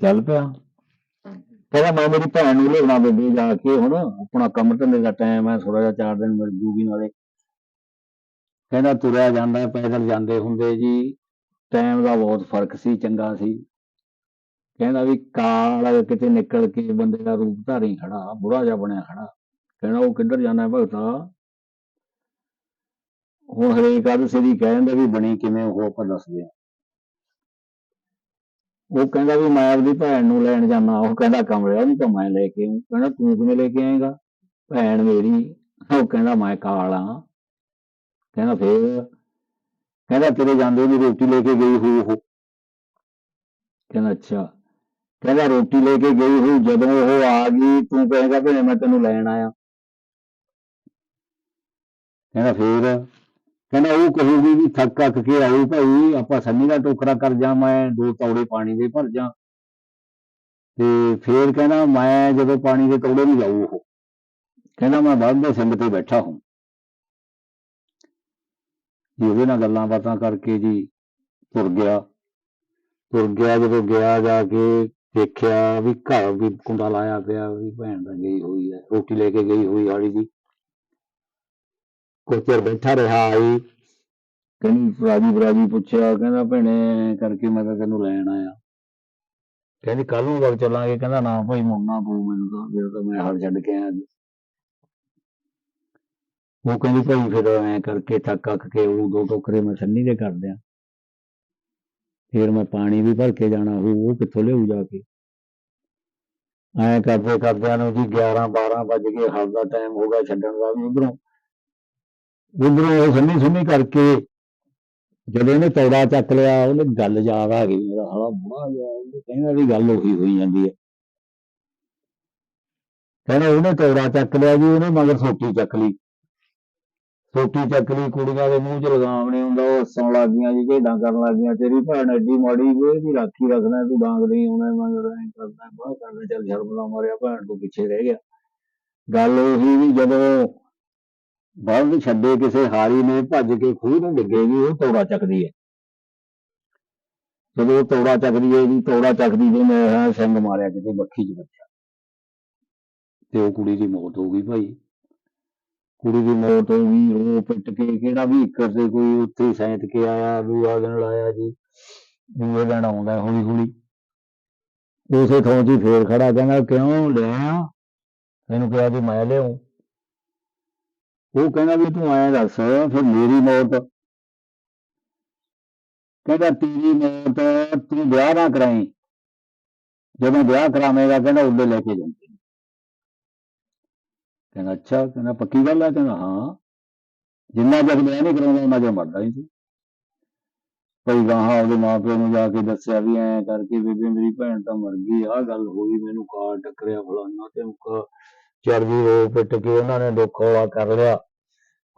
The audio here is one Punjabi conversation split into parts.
ਚੱਲ ਪਿਆ ਕਹਿੰਦਾ ਮੈਂ ਮੇਰੀ ਭੈਣ ਨੂੰ ਲਿਆਉਣਾ ਬੇਬੇ ਜਾ ਕੇ ਹੁਣ, ਆਪਣਾ ਕੰਮ ਧੰਦੇ ਦਾ ਟਾਈਮ ਹੈ ਥੋੜਾ ਜਿਹਾ ਚਾਰ ਦਿਨ ਮਿਲ ਜੂਗੀ ਨਾਲੇ। ਕਹਿੰਦਾ ਤੁਰਿਆ ਜਾਂਦਾ, ਪੈਦਲ ਜਾਂਦੇ ਹੁੰਦੇ ਜੀ। ਟਾਈਮ ਦਾ ਬਹੁਤ ਫ਼ਰਕ ਸੀ, ਚੰਗਾ ਸੀ। ਕਹਿੰਦਾ ਵੀ ਕਾਲ ਕਿਤੇ ਨਿਕਲ ਕੇ ਬੰਦੇ ਦਾ ਰੂਪ ਧਾਰੀ ਖੜਾ, ਬੁਰਾ ਜਿਹਾ ਬਣਿਆ ਖੜਾ। ਕਹਿੰਦਾ ਉਹ ਕਿੱਧਰ ਜਾਣਾ ਭਗਤਾ? ਹੁਣ ਹਰੇਕ ਆਦਸੇ ਦੀ ਕਹਿ ਦਿੰਦਾ ਵੀ ਬਣੀ ਕਿਵੇਂ, ਉਹ ਆਪਾਂ ਦੱਸਦੇ ਆ ਉਹ ਕਹਿੰਦਾ ਵੀ ਮੈਂ ਆਪਦੀ ਭੈਣ ਨੂੰ ਲੈਣ ਜਾਣਾ, ਉਹ ਕਹਿੰਦਾ ਕਮਲਿਆ ਉਹਨੂੰ ਤਾਂ ਮੈਂ ਲੈ ਕੇ ਆਊਂ। ਕਹਿੰਦਾ ਤੂੰ ਕਿਵੇਂ ਲੈ ਕੇ ਆਏਗਾ? ਭੈਣ ਮੇਰੀ, ਉਹ ਕਹਿੰਦਾ ਮੈਂ ਕਾਲਾ ਕਹਿੰਦਾ ਫੇਰ? ਕਹਿੰਦਾ ਤੇਰੇ ਜਾਂਦੇ ਦੀ ਰੋਟੀ ਲੈ ਕੇ ਗਈ ਹੋਈ ਉਹ। ਕਹਿੰਦਾ ਅੱਛਾ। ਕਹਿੰਦਾ ਰੋਟੀ ਲੈ ਕੇ ਗਈ ਹੋਈ ਜਦੋਂ ਉਹ ਆ ਗਈ, ਤੂੰ ਕਹੇਗਾ ਭੈਣੇ ਮੈਂ ਤੈਨੂੰ ਲੈਣ ਆਇਆ। ਕਹਿੰਦਾ ਫੇਰ? ਕਹਿੰਦਾ ਉਹ ਕਹੂਗੀ ਵੀ ਥੱਕ ਅੱਕ ਕੇ ਆਈ ਭਾਈ, ਆਪਾਂ ਸੰਨੀ ਦਾ ਟੋਕਰਾ ਕਰ ਜਾ, ਮੈਂ ਦੋ ਤੌੜੇ ਪਾਣੀ ਦੇ ਭਰ ਜਾ। ਤੇ ਫੇਰ ਕਹਿੰਦਾ ਮੈਂ ਜਦੋਂ ਪਾਣੀ ਦੇ ਤੌੜੇ ਨੂੰ ਜਾਊ ਉਹ। ਕਹਿੰਦਾ ਮੈਂ ਬਾਅਦ ਦੇ ਸਿੰਘ ਤੇ ਬੈਠਾ ਹੂੰ। ਜੀ, ਉਹਦੇ ਨਾਲ ਗੱਲਾਂ ਬਾਤਾਂ ਕਰਕੇ ਜੀ ਤੁਰ ਗਿਆ। ਤੁਰ ਗਿਆ, ਜਦੋਂ ਗਿਆ ਜਾ ਕੇ ਦੇਖਿਆ ਵੀ ਘਰ ਵੀ ਕੁੰਡਾ ਲਾਇਆ ਪਿਆ, ਵੀ ਭੈਣ ਦਾ ਗਈ ਹੋਈ ਹੈ, ਰੋਟੀ ਲੈ ਕੇ ਗਈ ਹੋਈ ਹਾਲੀ ਦੀ। ਕੁਝ ਚਿਰ ਬੈਠਾ ਰਿਹਾ ਆਈ। ਕਹਿੰਦੀ ਰਾਜੀ ਬਰਾਜੀ ਪੁੱਛਿਆ, ਕਹਿੰਦਾ ਭੈਣੇ ਕਰਕੇ ਮੈਂ ਤਾਂ ਤੈਨੂੰ ਲੈਣ ਆਇਆ। ਕਹਿੰਦੀ ਕੱਲ ਨੂੰ ਵਗ ਚੱਲਾਂਗੇ, ਕਹਿੰਦਾ ਨਾ ਭਾਈ ਮੁੜਨਾ ਪਊ ਮੈਨੂੰ ਤਾਂ, ਫਿਰ ਤਾਂ ਮੈਂ ਹਲ ਛੱਡ ਕੇ ਆਇਆ। ਉਹ ਕਹਿੰਦੀ ਭਾਈ ਫਿਰ ਐ ਕਰਕੇ ਥੱਕ ਅੱਕ ਕੇ ਉਹ ਦੋ ਟੋਕਰੇ ਮੈਂ ਸੰਨੀ ਦੇ ਕਰ ਦਿਆਂ। ਫਿਰ ਮੈਂ ਪਾਣੀ ਵੀ ਭਰ ਕੇ ਜਾਣਾ ਹੋਊ ਉਹ ਕਿੱਥੋਂ ਲਿਆਊ ਜਾ ਕੇ? ਐ ਕਰਦੇ, ਕਰਦਿਆਂ ਨੂੰ ਜੀ 11 12 ਵੱਜ ਗਏ, ਹਲ ਦਾ ਟਾਈਮ ਹੋ ਗਿਆ, ਛੱਡਣ ਦਾ ਵੀ ਉਧਰੋਂ। ਉਧਰੋਂ ਉਹ ਸੰਨੀ ਸੁੰਨੀ ਕਰਕੇ ਜਦੋਂ ਇਹਨੇ ਤੌੜਾ ਚੱਕ ਲਿਆ, ਉਹਨੇ ਗੱਲ ਯਾਦ ਆ ਗਈ ਮੇਰਾ ਹਾਲਾ ਬੁੜਾ ਗਿਆ ਉਹ ਕਹਿੰਦਾ ਵੀ ਗੱਲ ਉਹੀ ਹੋਈ ਜਾਂਦੀ ਹੈ ਕਹਿੰਦਾ ਉਹਨੇ ਤੌੜਾ ਚੱਕ ਲਿਆ ਜੀ, ਉਹਨੇ ਮਗਰ ਸੋਟੀ ਚੱਕ ਲਈ। ਸੋਟੀ ਚੱਕ ਲਈ, ਕੁੜੀਆਂ ਦੇ ਮੂੰਹ 'ਚ ਲਗਾਮ ਨਹੀਂ ਹੁੰਦਾ, ਉਹ ਹੱਸਣ ਲੱਗ ਗਈਆਂ ਜੀ ਝੇਡਾਂ ਕਰਨ ਲੱਗ ਗਈਆਂ ਤੇਰੀ ਭੈਣ ਐਡੀ ਮਾੜੀ ਵੇ ਦੀ ਰਾਖੀ ਰੱਖਣਾ, ਤੂੰ ਡਾਂਗ ਨਹੀਂ ਆਉਣਾ ਮਗਰ, ਐਂ ਕਰਦਾ, ਬਾਹ ਕਰਦਾ, ਚੱਲ ਸ਼ਰਮ ਨਾ ਮਾਰਿਆ, ਭੈਣ ਤੋਂ ਪਿੱਛੇ ਰਹਿ ਗਿਆ। ਗੱਲ ਉਹੀ ਵੀ ਜਦੋਂ ਬਲਦ ਛੱਡੇ ਕਿਸੇ ਹਾਰੀ ਨੇ, ਭੱਜ ਕੇ ਖੂਹ ਨੂੰ ਡਿੱਗੇਗੀ ਉਹ ਤੌੜਾ ਚੱਕਦੀ ਹੈ ਜਦੋਂ ਤੋੜਾ ਚੱਕਦੀ ਹੈ ਜੀ, ਤੌੜਾ ਚੱਕਦੀ ਜੇ ਮੈਂ ਹਾਂ ਸਿੰਘ ਮਾਰਿਆ ਕਿਤੇ ਬੱਖੀ 'ਚ ਬੱਚਾ ਤੇ ਉਹ ਕੁੜੀ ਦੀ ਮੌਤ ਹੋ ਗਈ ਭਾਈ। ਕੁੜੀ ਦੀ ਮੌਤ ਹੋ ਗਈ, ਉਹ ਪਿੱਟ ਕੇ ਕਿਹੜਾ ਵੀ ਇੱਕਰ ਤੇ ਕੋਈ ਉੱਥੇ ਸੈਂਤ ਕੇ ਆਇਆ ਦੂਆ ਦਿਨ ਲਾਇਆ ਜੀ। ਦੂਏ ਦਿਨ ਆਉਂਦਾ ਹੌਲੀ ਹੌਲੀ ਉਸੇ ਥਾਂ 'ਚ ਫੇਰ ਖੜਾ ਕਹਿੰਦਾ, ਕਿਉਂ ਲਿਆ ਇਹਨੂੰ ਕਿਹਾ ਵੀ ਮੈਂ ਲਿਆਉਂ ਉਹ ਕਹਿੰਦਾ ਵੀ ਤੂੰ ਐਂ ਦੱਸ, ਫਿਰ ਮੇਰੀ ਮੌਤ। ਕਹਿੰਦਾ, ਤੇਰੀ ਮੌਤ ਤੂੰ ਵਿਆਹ ਨਾ ਕਰਾਈ। ਜਦੋਂ ਵਿਆਹ ਕਰਾਵੇਂਗਾ, ਕਹਿੰਦਾ ਉਦੋਂ ਲੈ ਕੇ ਜਾਂਦੇ ਕਹਿੰਦਾ, ਅੱਛਾ, ਕਹਿੰਦਾ, ਪੱਕੀ ਗੱਲ ਆ? ਕਹਿੰਦਾ, ਹਾਂ। ਜਿੰਨਾ ਚਿਰ ਵਿਆਹ ਨਹੀਂ ਕਰਾਉਂਦਾ ਉਹਨਾਂ ਚਿਰ ਮਰਦਾ ਹੀ ਸੀ ਭਈ ਗਾਹਾਂ ਉਹਦੇ ਮਾਪਿਆਂ ਨੂੰ ਜਾ ਕੇ ਦੱਸਿਆ ਵੀ ਐਂ ਕਰਕੇ, ਬੇਬੇ, ਮੇਰੀ ਭੈਣ ਤਾਂ ਮਰ ਗਈ, ਆਹ ਗੱਲ ਹੋ ਗਈ, ਮੈਨੂੰ ਕਾਰ ਟੱਕਰਿਆ ਫਲਾਨਾ ਤੇ ਮੁਕਾ। ਚਰਬੀ ਰੋ ਪਿੱਟ ਕੇ ਉਹਨਾਂ ਨੇ ਦੁੱਖ ਹੌਲਾ ਕਰ ਲਿਆ।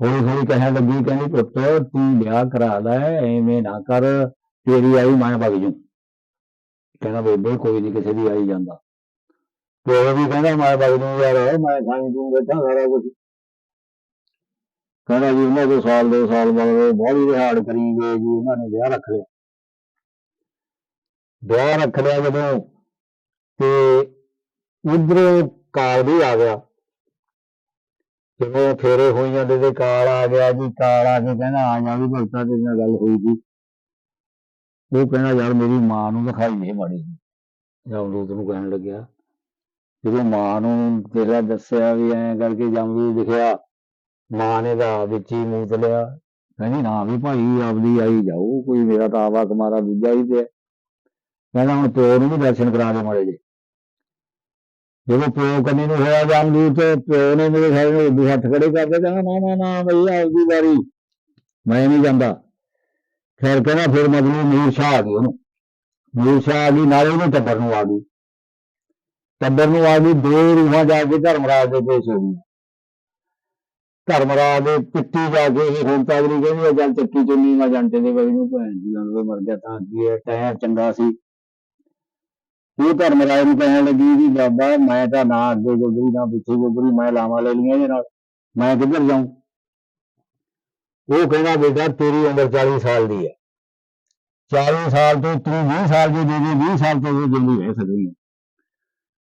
ਹੌਲੀ ਹੌਲੀ ਕਹਿਣ ਲੱਗੀ, ਕਹਿੰਦੀ, ਪੁੱਤ, ਤੂੰ ਵਿਆਹ ਕਰਾ ਲੈ, ਐਵੇਂ ਨਾ ਕਰ, ਤੇਰੀ ਆਈ ਮੈਂ ਵਗ ਜੂ। ਕਹਿੰਦਾ, ਬੇਬੇ, ਕੋਈ ਨਹੀਂ ਕਿਸੇ ਦੀ ਆਈ ਜਾਂਦਾ। ਉਹ ਵੀ ਕਹਿੰਦਾ, ਮੈਂ ਵਗ ਜੂ ਯਾਰ, ਮੈਂ ਖਾਣੀ, ਤੂੰ ਬੈਠਾ ਸਾਰਾ ਕੁਝ ਕਹਿੰਦਾ ਜੀ, ਉਹਨਾਂ ਦੇ ਸਾਲ, ਦੋ ਸਾਲ ਬਾਅਦ ਬੜੀ ਰਿਹਾੜ ਕਰੀ ਗਏ ਜੀ, ਉਹਨਾਂ ਨੇ ਵਿਆਹ ਰੱਖ ਲਿਆ। ਵਿਆਹ ਰੱਖ ਲਿਆ ਜਦੋਂ ਤੇ ਉਧਰੋਂ ਕਾਲ ਵੀ ਆ ਗਿਆ। ਜਦੋਂ ਫੇਰੇ ਹੋਈ ਜਾਂਦੇ ਤੇ ਕਾਲ ਆ ਗਿਆ ਜੀ, ਕਾਲ ਆ ਕੇ ਕਹਿੰਦਾ, ਆ ਜਾ ਵੀ ਭਗਤਾ ਤੇਰੇ ਨਾਲ ਗੱਲ ਹੋਈ ਸੀ ਉਹ ਕਹਿੰਦਾ, ਯਾਰ ਮੇਰੀ ਮਾਂ ਨੂੰ ਦਿਖਾਈ ਨਹੀਂ ਮਾੜੀ ਜਮਦੂਤ ਨੂੰ ਕਹਿਣ ਲੱਗਿਆ। ਜਦੋਂ ਮਾਂ ਨੂੰ ਤੇਰਾ ਦੱਸਿਆ ਵੀ ਐਂ ਕਰਕੇ ਜਮਦੂਤ ਦਿਖਿਆ, ਮਾਂ ਨੇ ਦਾ ਵਿੱਚ ਹੀ ਮੂਤ ਲਿਆ ਕਹਿੰਦੀ, ਨਾ ਵੀ ਭਾਈ, ਆਪਦੀ ਆਈ ਜਾਊ ਕੋਈ ਮੇਰਾ ਤਾਂ ਆਵਾ ਕਮਾਰਾ ਦੂਜਾ ਹੀ ਤੇ ਕਹਿੰਦਾ, ਹੁਣ ਪਿਓ ਨੂੰ ਵੀ ਦਰਸ਼ਨ ਕਰਾ ਦੇ ਮਾੜੇ ਜੇ ਜਦੋਂ ਪਿਓ ਕੰਨੀ ਨੂੰ ਹੋਇਆ ਜੰਮੂ ਤੇ ਪਿਓ ਨੇ ਮੇਰੇ ਖਿਆਲ ਨੂੰ ਉਦੋਂ ਹੱਥ ਖੜੇ ਕਰਦੇ ਕਹਿੰਦਾ, ਨਾ ਨਾ ਨਾ, ਬਈ ਆਪਦੀ ਵਾਰੀ। ਮੈਂ ਨਹੀਂ ਜਾਂਦਾ। ਫਿਰ ਕਹਿੰਦਾ, ਫਿਰ ਮਤਲਬ ਮੂਰ ਸ਼ਾਹ ਆ ਗਈ ਉਹਨੂੰ। ਮੂਰ ਸ਼ਾਹ ਆ ਗਈ, ਨਾਲੇ ਉਹਦੇ ਟੱਬਰ ਨੂੰ ਆ ਗਈ। ਟੱਬਰ ਨੂੰ ਆ ਗਈ, ਦੋ ਰੂਹਾਂ ਜਾ ਕੇ ਧਰਮਰਾਜ ਦੇ ਪੇਸ਼ ਹੋ ਗਈ ਧਰਮਰਾਜ ਦੇ ਪਿੱਟੀ ਜਾ ਕੇ ਇਹ ਹੁਣ ਤੱਕ ਨਹੀਂ ਕਹਿੰਦੀ ਉਹ ਜਲ ਚੱਕੀ ਚੁੰਨੀ ਮਾ ਜੰਟੇ ਦੇ ਬਈ ਨੂੰ ਭੈਣ ਜੀ ਨਾਲ ਮਰ ਗਿਆ, ਤਾਂ ਕੀ ਹੈ ਟਾਈਮ ਚੰਗਾ ਸੀ। ਉਹ ਧਰਮਰਾਜ ਨੂੰ ਕਹਿਣ ਲੱਗੀ ਵੀ ਬਾਬਾ ਮੈਂ ਤਾਂ ਨਾ ਅੱਗੇ ਗੁਜ਼ਰੀ ਨਾ ਪਿੱਛੇ ਗੁਜ਼ਰੀ ਮੈਂ ਲਾਵਾਂ ਲੈ ਲਈਆਂ ਇਹਦੇ ਨਾਲ। ਮੈਂ ਕਿੱਧਰ ਜਾਊਂ? ਉਹ ਕਹਿੰਦਾ ਬੇਟਾ ਤੇਰੀ ਉਮਰ 40 ਸਾਲ ਦੀ ਹੈ। 40 ਸਾਲ ਤੋਂ ਤੂੰ 20 ਸਾਲ ਦੇ ਦੇ 20 ਸਾਲ ਤੋਂ ਉਹ ਜਿੰਦਗੀ ਰਹਿ ਸਕਦੀ ਹੈ।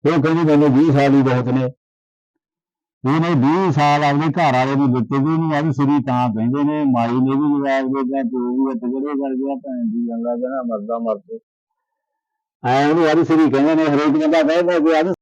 ਉਹ ਕਹਿੰਦੀ ਮੈਨੂੰ 20 ਸਾਲ ਹੀ ਬਹੁਤ ਨੇ। ਉਹਨੇ 20 ਸਾਲ ਆਪਣੇ ਘਰ ਵਾਲੇ ਨੂੰ ਦਿੱਤੇ ਵੀ ਉਹਨੂੰ ਅੱਜ ਸ੍ਰੀ ਤਾਂ ਕਹਿੰਦੇ ਨੇ, ਮਾਈ ਨੇ ਵੀ ਜਵਾਬ ਦੇ ਦਿੱਤਾ, ਤੂੰ ਵੀ ਇੱਥੇ ਕਰ ਗਿਆ ਭੈਣ ਦੀ ਗੱਲਾਂ ਕਹਿੰਦਾ ਮਰਦਾ ਮਰਦੇ ਐ ਉਹਨੂੰ ਅੱਜ ਕਹਿੰਦੇ ਨੇ ਹਰੇਕ ਬੰਦਾ ਕਹਿੰਦਾ ਕਿ ਅੱਜ